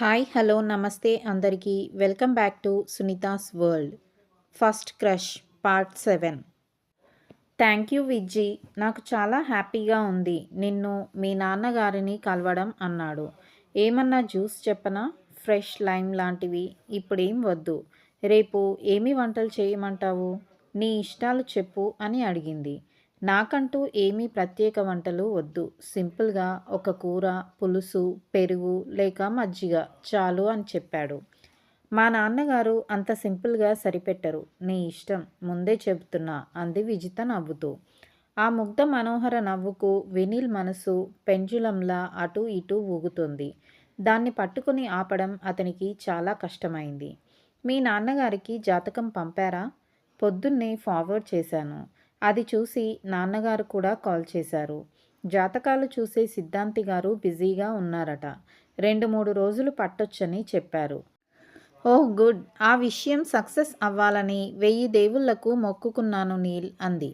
Hi hello నమస్తే అందరికీ. Welcome back to Sunitha's world. First crush part seven. Thank you Vijji. నాకు చాలా హ్యాపీగా ఉంది. నిన్ను మీ నాన్నగారిని కలవడం అన్నాడు. ఏమన్నా జ్యూస్ చెప్పనా? ఫ్రెష్ లైమ్ లాంటివి ఇప్పుడేం వద్దు. రేపు ఏమి వంటలు చేయమంటావు? నీ ఇష్టాలు చెప్పు అని అడిగింది. నాకంటూ ఏమీ ప్రత్యేక వంటలు వద్దు. సింపుల్గా ఒక కూర పులుసు పెరుగు లేక మజ్జిగ చాలు అని చెప్పాడు. మా నాన్నగారు అంత సింపుల్గా సరిపెట్టరు. నీ ఇష్టం. ముందే చెబుతున్నా అంది విజిత నవ్వుతూ. ఆ ముగ్ధ మనోహర నవ్వుకు వినీల్ మనసు పెంజులంలా అటు ఇటు ఊగుతుంది. దాన్ని పట్టుకుని ఆపడం అతనికి చాలా కష్టమైంది. మీ నాన్నగారికి జాతకం పంపారా? పొద్దున్నే ఫార్వర్డ్ చేశాను. అది చూసి నాన్నగారు కూడా కాల్ చేశారు. జాతకాలు చూసే సిద్ధాంతి గారు బిజీగా ఉన్నారట. రెండు మూడు రోజులు పట్టొచ్చని చెప్పారు. ఓహ్ గుడ్ ఆ విషయం సక్సెస్ అవ్వాలని వెయ్యి దేవుళ్ళకు మొక్కుకున్నాను నీల్ అంది.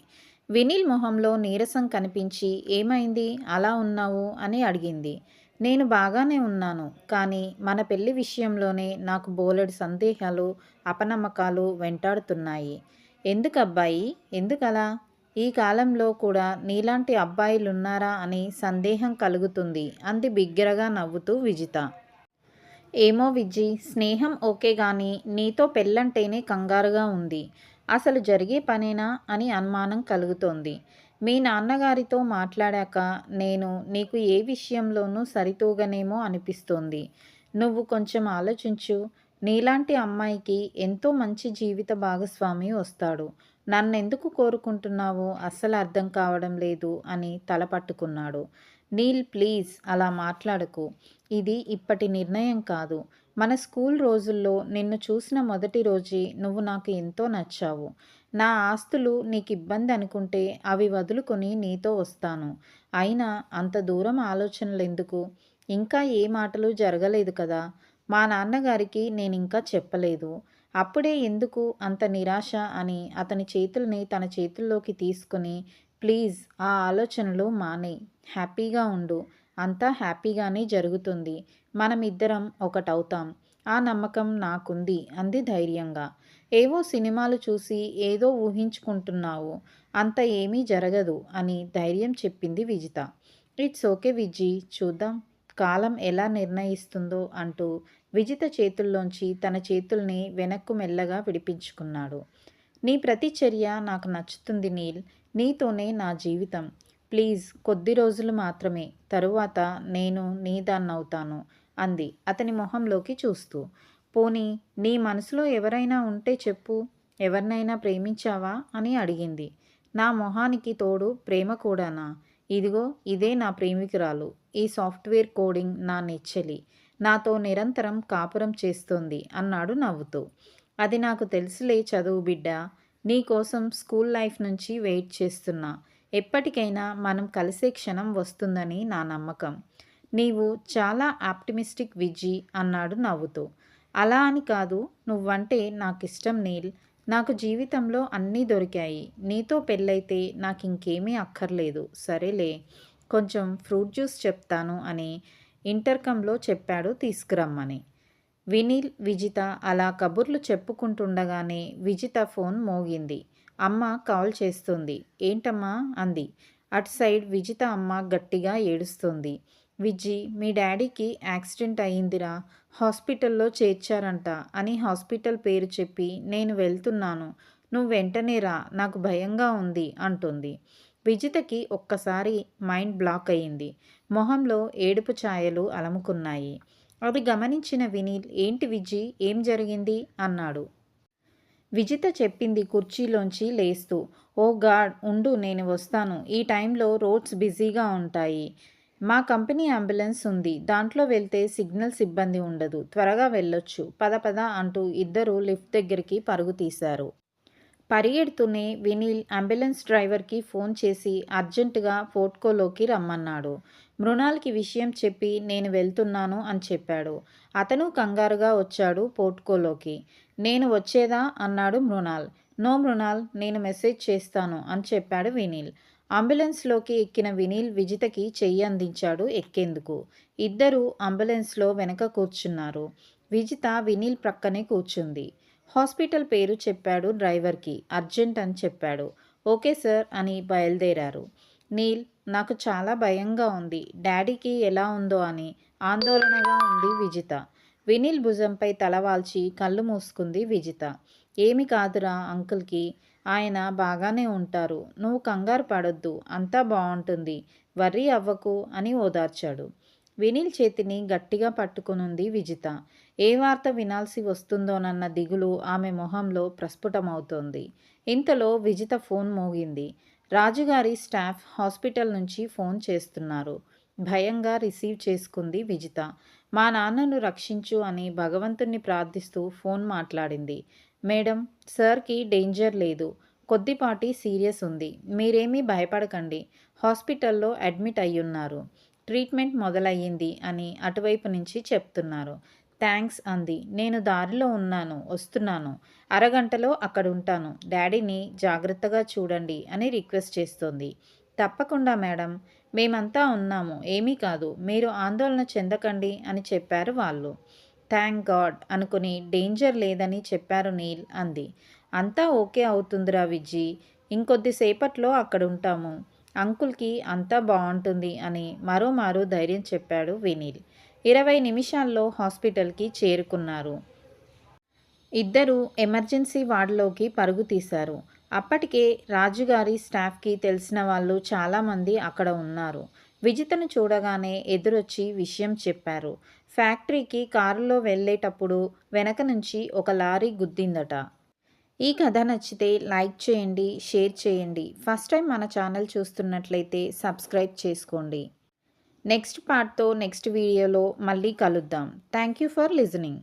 వినీల్ మొహంలో నీరసం కనిపించి ఏమైంది? అలా ఉన్నావు? అని అడిగింది. నేను బాగానే ఉన్నాను కానీ మన పెళ్ళి విషయంలోనే నాకు బోలెడు సందేహాలు అపనమ్మకాలు వెంటాడుతున్నాయి. ఎందుకు అబ్బాయి ఎందుకలా? ఈ కాలంలో కూడా నీలాంటి అబ్బాయిలున్నారా అని సందేహం కలుగుతుంది అంది బిగ్గరగా నవ్వుతూ విజిత. ఏమో విజ్జి స్నేహం ఓకే గాని నీతో పెళ్ళంటేనే కంగారుగా ఉంది. అసలు జరిగే పనేనా అని అనుమానం కలుగుతోంది. మీ నాన్నగారితో మాట్లాడాక నేను నీకు ఏ విషయంలోనూ సరితూగనేమో అనిపిస్తోంది. నువ్వు కొంచెం ఆలోచించు నీలాంటి అమ్మాయికి ఎంతో మంచి జీవిత భాగస్వామి వస్తాడు. నన్నెందుకు కోరుకుంటున్నావో అస్సలు అర్థం కావడం లేదు అని తల పట్టుకున్నాడు. నీల్ ప్లీజ్ అలా మాట్లాడకు. ఇది ఇప్పటి నిర్ణయం కాదు. మన స్కూల్ రోజుల్లో నిన్ను చూసిన మొదటి రోజే నువ్వు నాకు ఎంతో నచ్చావు. నా ఆస్తులు నీకు ఇబ్బంది అనుకుంటే అవి వదులుకొని నీతో వస్తాను. అయినా అంత దూరం ఆలోచనలు ఎందుకు ఇంకా ఏ మాటలు జరగలేదు కదా? మా నాన్నగారికి నేను ఇంకా చెప్పలేదు. అప్పుడే ఎందుకు అంత నిరాశ అని అతని చేతుల్ని తన చేతుల్లోకి తీసుకుని ప్లీజ్ ఆ ఆలోచనలు మానే. హ్యాపీగా ఉండు. అంతా హ్యాపీగానే జరుగుతుంది. మనం ఇద్దరం ఒకటవుతాం. ఆ నమ్మకం నాకుంది అంది ధైర్యంగా. ఏవో సినిమాలు చూసి ఏదో ఊహించుకుంటున్నావు. అంత ఏమీ జరగదు అని ధైర్యం చెప్పింది విజిత. ఇట్స్ ఓకే విజ్జి చూద్దాం. కాలం ఎలా నిర్ణయిస్తుందో అంటూ విజిత చేతుల్లోంచి తన చేతుల్ని వెనక్కు మెల్లగా విడిపించుకున్నాడు. నీ ప్రతి చర్య నాకు నచ్చుతుంది నీల్. నీతోనే నా జీవితం. ప్లీజ్ కొద్ది రోజులు మాత్రమే. తరువాత నేను నీదాన్నవుతాను అంది అతని మొహంలోకి చూస్తూ. పోనీ నీ మనసులో ఎవరైనా ఉంటే చెప్పు. ఎవరినైనా ప్రేమించావా? అని అడిగింది. నా మొహానికి తోడు ప్రేమ కూడానా? ఇదిగో ఇదే నా ప్రేమికురాలు. ఈ సాఫ్ట్వేర్ కోడింగ్ నా నెచ్చలి. నాతో నిరంతరం కాపురం చేస్తోంది అన్నాడు నవ్వుతూ. అది నాకు తెలుసులే చదువు బిడ్డ. నీకోసం స్కూల్ లైఫ్ నుంచి వెయిట్ చేస్తున్నా. ఎప్పటికైనా మనం కలిసే క్షణం వస్తుందని నా నమ్మకం. నీవు చాలా ఆప్టిమిస్టిక్ విజి అన్నాడు నవ్వుతూ. అలా అని కాదు నువ్వంటే నాకు ఇష్టం నీల్. నాకు జీవితంలో అన్నీ దొరికాయి. నీతో పెళ్ళైతే నాకు ఇంకేమీ అక్కర్లేదు. సరేలే. కొంచెం ఫ్రూట్ జ్యూస్ చెప్తాను అని ఇంటర్కంలో చెప్పాడు తీసుకురమ్మని. వినీల్ విజిత అలా కబుర్లు చెప్పుకుంటుండగానే విజిత ఫోన్ మోగింది. అమ్మ కాల్ చేస్తుంది. ఏంటమ్మా? అంది. అటు సైడ్ విజిత అమ్మ గట్టిగా ఏడుస్తుంది. విజ్జి మీ డాడీకి యాక్సిడెంట్ అయ్యిందిరా. హాస్పిటల్లో చేర్చారంట అని హాస్పిటల్ పేరు చెప్పి నేను వెళ్తున్నాను. నువ్వు వెంటనే రా. నాకు భయంగా ఉంది అంటుంది. విజితకి ఒక్కసారి మైండ్ బ్లాక్ అయింది మొహంలో ఏడుపు ఛాయలు అలముకున్నాయి. అది గమనించిన వినీల్ ఏంటి విజి? ఏం జరిగింది? అన్నాడు. విజిత చెప్పింది కుర్చీలోంచి లేస్తూ ఓ గాడ్ ఉండు నేను వస్తాను. ఈ టైంలో రోడ్స్ బిజీగా ఉంటాయి. మా కంపెనీ అంబులెన్స్ ఉంది. దాంట్లో వెళ్తే సిగ్నల్ సిబ్బంది ఉండదు. త్వరగా వెళ్ళొచ్చు. పద పద అంటూ ఇద్దరు లిఫ్ట్ దగ్గరికి పరుగు తీశారు. పరిగెడుతూనే వినీల్ అంబులెన్స్ డ్రైవర్కి ఫోన్ చేసి అర్జెంటుగా ఫోర్ట్కోలోకి రమ్మన్నాడు. మృణాల్కి విషయం చెప్పి నేను వెళ్తున్నాను అని చెప్పాడు. అతను కంగారుగా వచ్చాడు పోర్ట్కోలోకి. నేను వచ్చేదా? అన్నాడు మృణాల్. నో మృణాల్ నేను మెసేజ్ చేస్తాను అని చెప్పాడు వినీల్. అంబులెన్స్లోకి ఎక్కిన వినీల్ విజితకి చెయ్యి అందించాడు ఎక్కేందుకు. ఇద్దరూ అంబులెన్స్లో వెనక కూర్చున్నారు. విజిత వినీల్ ప్రక్కనే కూర్చుంది. హాస్పిటల్ పేరు చెప్పాడు డ్రైవర్కి. అర్జెంట్ అని చెప్పాడు. ఓకే సార్ అని బయలుదేరారు. నీల్ నాకు చాలా భయంగా ఉంది. డాడీకి ఎలా ఉందో అని ఆందోళనగా ఉంది విజిత. వినీల్ భుజంపై తలవాల్చి కళ్ళు మూసుకుంది విజిత. ఏమి కాదురా అంకుల్కి ఆయన బాగానే ఉంటారు. నువ్వు కంగారు పడొద్దు. అంతా బాగుంటుంది. వర్రీ అవ్వకు అని ఓదార్చాడు. వినీల్ చేతిని గట్టిగా పట్టుకునుంది విజిత. ఏ వార్త వినాల్సి వస్తుందోనన్న దిగులు ఆమె మొహంలో ప్రస్ఫుటమవుతోంది. ఇంతలో విజిత ఫోన్ మోగింది. రాజుగారి స్టాఫ్ హాస్పిటల్ నుంచి ఫోన్ చేస్తున్నారు. భయంగా రిసీవ్ చేసుకుంది విజిత. మా నాన్నను రక్షించు అని భగవంతుణ్ణి ప్రార్థిస్తూ ఫోన్ మాట్లాడింది. మేడం సార్కి డేంజర్ లేదు. కొద్దిపాటి సీరియస్ ఉంది. మీరేమీ భయపడకండి. హాస్పిటల్లో అడ్మిట్ అయ్యున్నారు. ట్రీట్మెంట్ మొదలయ్యింది అని అటువైపు నుంచి చెప్తున్నారు. థ్యాంక్స్ అంది. నేను దారిలో ఉన్నాను వస్తున్నాను. అరగంటలో అక్కడ ఉంటాను డాడీని జాగ్రత్తగా చూడండి అని రిక్వెస్ట్ చేస్తోంది. తప్పకుండా మేడం. మేమంతా ఉన్నాము. ఏమీ కాదు. మీరు ఆందోళన చెందకండి అని చెప్పారు వాళ్ళు. థ్యాంక్ గాడ్ అనుకుని డేంజర్ లేదని చెప్పారు నీల్ అంది. అంతా ఓకే అవుతుందిరా విజ్జి. ఇంకొద్దిసేపట్లో అక్కడ ఉంటాము అంకుల్కి అంతా బాగుంటుంది అని మరోమారు ధైర్యం చెప్పాడు వినీల్. ఇరవై నిమిషాల్లో హాస్పిటల్కి చేరుకున్నారు. ఇద్దరూ ఎమర్జెన్సీ వార్డులోకి పరుగు తీశారు. అప్పటికే రాజుగారి స్టాఫ్కి తెలిసిన వాళ్ళు చాలామంది అక్కడ ఉన్నారు. విజితను చూడగానే ఎదురొచ్చి విషయం చెప్పారు. ఫ్యాక్టరీకి కారులో వెళ్ళేటప్పుడు వెనక నుంచి ఒక లారీ గుద్దిందట. ఈ కథ నచ్చితే లైక్ చేయండి షేర్ చేయండి. ఫస్ట్ టైం మన ఛానల్ చూస్తున్నట్లయితే సబ్స్క్రైబ్ చేసుకోండి. నెక్స్ట్ పార్ట్తో నెక్స్ట్ వీడియోలో మళ్ళీ కలుద్దాం. Thank you for listening.